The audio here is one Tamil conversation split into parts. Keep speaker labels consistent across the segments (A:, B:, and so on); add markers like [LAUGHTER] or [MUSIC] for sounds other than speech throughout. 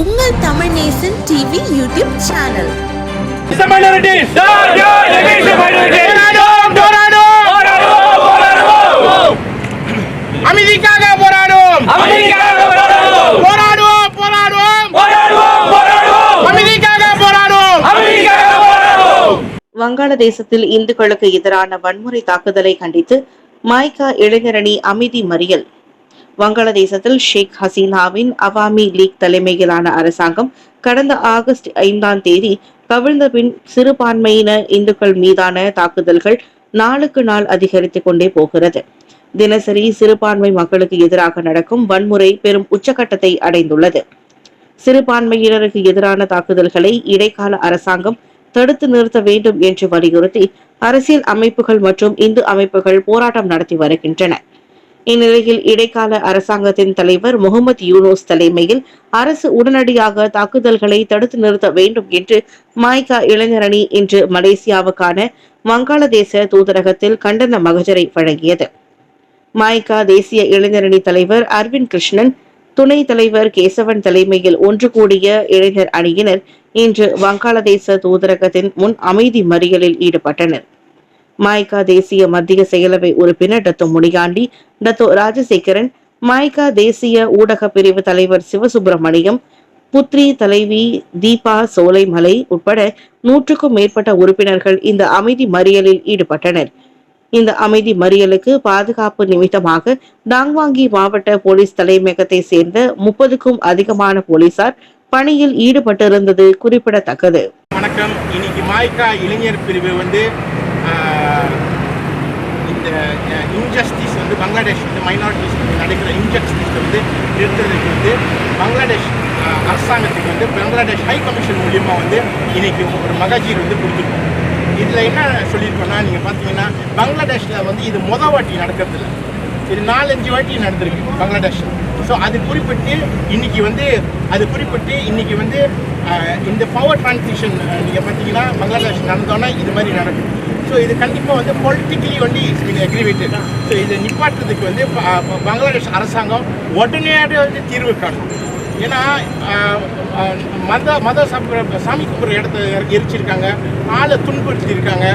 A: உங்கள் Tamil Nesan TV YouTube channel
B: It's the minorities!
C: அமைதிக்காக போராடும் போராடுவோம் போராடுவோம். அமைதிக்காக போராடும்
D: வங்காளதேசத்தில் இந்துக்களுக்கு எதிரான வன்முறை தாக்குதலை கண்டித்து மாய்கா இளைஞரணி அமைதி மறியல். வங்காளதேசத்தில் ஷேக் ஹசீனாவின் அவாமி லீக் தலைமையிலான அரசாங்கம் கடந்த ஆகஸ்ட் ஐந்தாம் தேதி கவிழ்ந்த பின் சிறுபான்மையின இந்துக்கள் மீதான தாக்குதல்கள் நாளுக்கு நாள் அதிகரித்துக் கொண்டே போகிறது. தினசரி சிறுபான்மை மக்களுக்கு எதிராக நடக்கும் வன்முறை பெரும் உச்சகட்டத்தை அடைந்துள்ளது. சிறுபான்மையினருக்கு எதிரான தாக்குதல்களை இடைக்கால அரசாங்கம் தடுத்து நிறுத்த வேண்டும் என்று வலியுறுத்தி அரசியல் அமைப்புகள் மற்றும் இந்து அமைப்புகள் போராட்டம் நடத்தி வருகின்றன. இந்நிலையில் இடைக்கால அரசாங்கத்தின் தலைவர் முகமது யூனோஸ் தலைமையில் அரசு உடனடியாக தாக்குதல்களை தடுத்து நிறுத்த வேண்டும் என்று மாய்கா இளைஞரணி இன்று மலேசியாவுக்கான வங்காளதேச தூதரகத்தில் கண்டன மகஜரை வழங்கியது. மாய்கா தேசிய இளைஞரணி தலைவர் அரவிந்த் கிருஷ்ணன் துணை தலைவர் கேசவன் தலைமையில் ஒன்று கூடிய இளைஞர் அணியினர் இன்று வங்காளதேச தூதரகத்தின் முன் அமைதி மறியலில் ஈடுபட்டனர். மாய்கா தேசிய மத்திய செயலவை உறுப்பினர் டத்தோ முனியாண்டி டத்தோ ராஜசேகரன் மாய்கா தேசிய ஊடக பிரிவு தலைவர் சிவசுப்பிரமணியம் புத்ரி தலைவி தீபா சோலைமலை உட்பட நூற்றுக்கும் மேற்பட்ட உறுப்பினர்கள் இந்த அமைதி மறியலில் ஈடுபட்டனர். இந்த அமைதி மறியலுக்கு பாதுகாப்பு நிமித்தமாக டாங்வாங்கி மாவட்ட போலீஸ் தலைமையகத்தை சேர்ந்த முப்பதுக்கும் அதிகமான போலீசார் பணியில் ஈடுபட்டிருந்தது குறிப்பிடத்தக்கது.
C: வணக்கம். இன்னைக்கு மாய்கா இளைஞர் பிரிவு வந்து இந்த இன்ஜஸ்டிஸ் வந்து பங்களாதேஷ் வந்து மைனாரிட்டிஸ் நடக்கிற இன்ஜஸ்டிஸ் வந்து நிறுத்துறதுக்கு வந்து பங்களாதேஷ் அரசாங்கத்துக்கு வந்து பங்களாதேஷ் ஹை கமிஷன் மூலியமா வந்து இன்னைக்கு ஒரு மகஜீர் வந்து கொடுத்துருக்கோம் இதில் என்ன சொல்லியிருக்கோம்னா நீங்கள் பார்த்தீங்கன்னா பங்களாதேஷில் வந்து இது முத வாட்டி நடக்கிறது இது நாலஞ்சு வாட்டி நடந்திருக்கு பங்களாதேஷ் ஸோ அது குறிப்பிட்டு இன்னைக்கு வந்து அது குறிப்பிட்டு இன்னைக்கு வந்து இந்த பவர் டிரான்சிஷன் நீங்கள் பார்த்தீங்கன்னா பங்களாதேஷ் நடந்தோன்னா இது மாதிரி நடக்கும். ஸோ இது கண்டிப்பாக வந்து பொலிட்டிக்கலி வந்து இட்ஸ் அக்ரிவேட்டட் ஸோ இதை நிப்பாட்டுறதுக்கு வந்து ப- பங்களாதேஷ் அரசாங்கம் உடனடியாக வந்து தீர்வு காணும் ஏன்னா மத மத சாப்பிட்ற சாமி கும்பிட்ற இடத்த எரிச்சிருக்காங்க ஆளை துன்புறுத்தியிருக்காங்க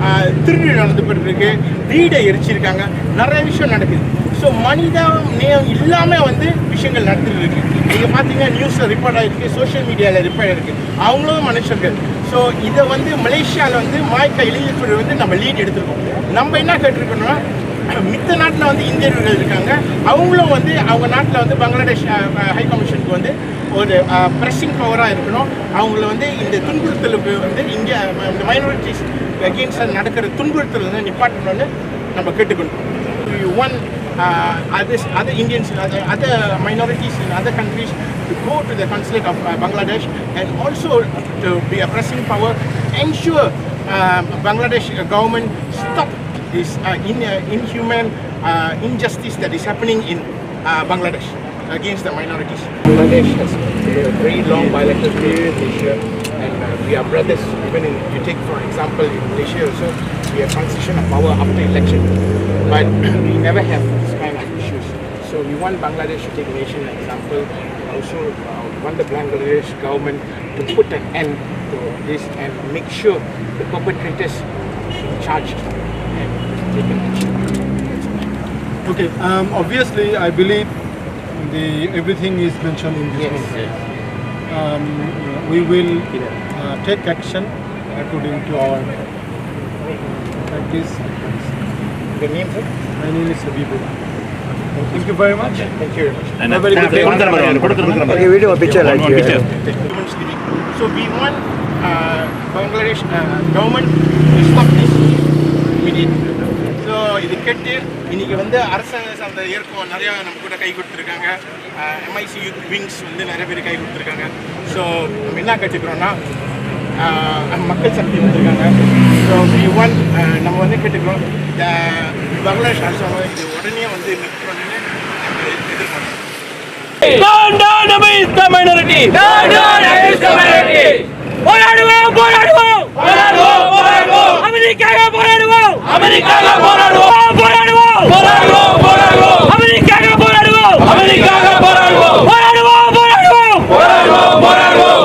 C: ஆஹ், திருடு நடந்துபட்டு இருக்கு வீடை எரிச்சிருக்காங்க நிறைய விஷயம் நடக்குது. ஸோ மனித நேயம் இல்லாமல் வந்து விஷயங்கள் நடந்துட்டு இருக்கு நீங்கள் பார்த்தீங்கன்னா நியூஸில் ரிப்போர்ட் ஆகிருக்கு சோஷியல் மீடியாவில் ரிப்போர்ட் ஆகிருக்கு அவங்களும் மனுஷர்கள். ஸோ இதை வந்து மலேசியாவில் வந்து மாய்க்கா இளைஞர்கள் வந்து நம்ம லீட் எடுத்துருக்கோம். நம்ம என்ன கேட்டிருக்கோம்னா மித்த நாட்டில் வந்து இந்தியர்கள் இருக்காங்க. அவங்களும் வந்து அவங்க நாட்டில் வந்து பங்களாதேஷ் ஹை கமிஷனுக்கு வந்து ஒரு ப்ரெஸ்ஸிங் பவராக இருக்கணும். அவங்கள வந்து இந்த துன்புறுத்தலுக்கு வந்து இந்தியா இந்த மைனாரிட்டிஸ் அகெயின்ஸ்டாக நடக்கிற துன்புறுத்தல் வந்து நிப்பாட்டணும்னு நம்ம கேட்டுக்கணும் on others, other Indians, other, other minorities in other countries to go to the consulate of uh, Bangladesh and also to be a pressing power, ensure um, Bangladesh government stop this uh, in, uh, inhuman uh, injustice that is happening in uh, Bangladesh against the minorities.
E: Bangladesh has a very long bilateral with Malaysia and uh, we are brothers. Even in, you take for example in Malaysia also, we have transition of power after election. But [CLEARS THROAT] we never have this kind of issues. So we want Bangladesh to take Malaysia as an example. Also uh, we want the Bangladesh government to put an end to this and make sure the perpetrators are charged and taken action.
F: Okay, um, obviously, I believe the everything is mentioned in this
E: Yes.
F: one. Um, we will uh, take action according to our practice.
E: The name, sir?
F: My name is Habibullah. Thank you very much.
E: Thank you very much.
F: Have a very good day.
G: Okay, we do a picture like here.
C: humans living. So we want uh, Bangladesh uh, government to stop this immediately. So இது கேட்டு இன்னைக்கு வந்து அரசாங்க சார்ந்த ஏற்கும் நிறையா நம்ம கூட கை கொடுத்துருக்காங்க எம்ஐசி யூத் விங்ஸ் வந்து நிறைய பேர் கை கொடுத்துருக்காங்க ஸோ நம்ம என்ன கேட்டுக்கிறோம்னா ஆஹ், மக்கள் சக்தி வந்திருக்காங்க. ஸோ வி ஒன் நம்ம வந்து கேட்டுக்கிறோம். இந்த பங்களாதேஷ் அரசாங்கம் இது உடனே வந்து நிற்கணும்னு நம்ம எதிர்பார்க்கிறோம்.
B: Down, down against the minority! Down, down against the minority! போராடுவோம் போராடுவோம் போராடுவோம் போராடுவோம் அமெரிக்காக போராடுவோம் அமெரிக்காக போராடுவோம் போராடுவோம் போராடுவோம் போராடுவோம் அமெரிக்காக போராடுவோம் அமெரிக்காக போராடுவோம் போராடுவோம் போராடுவோம் போராடுவோம்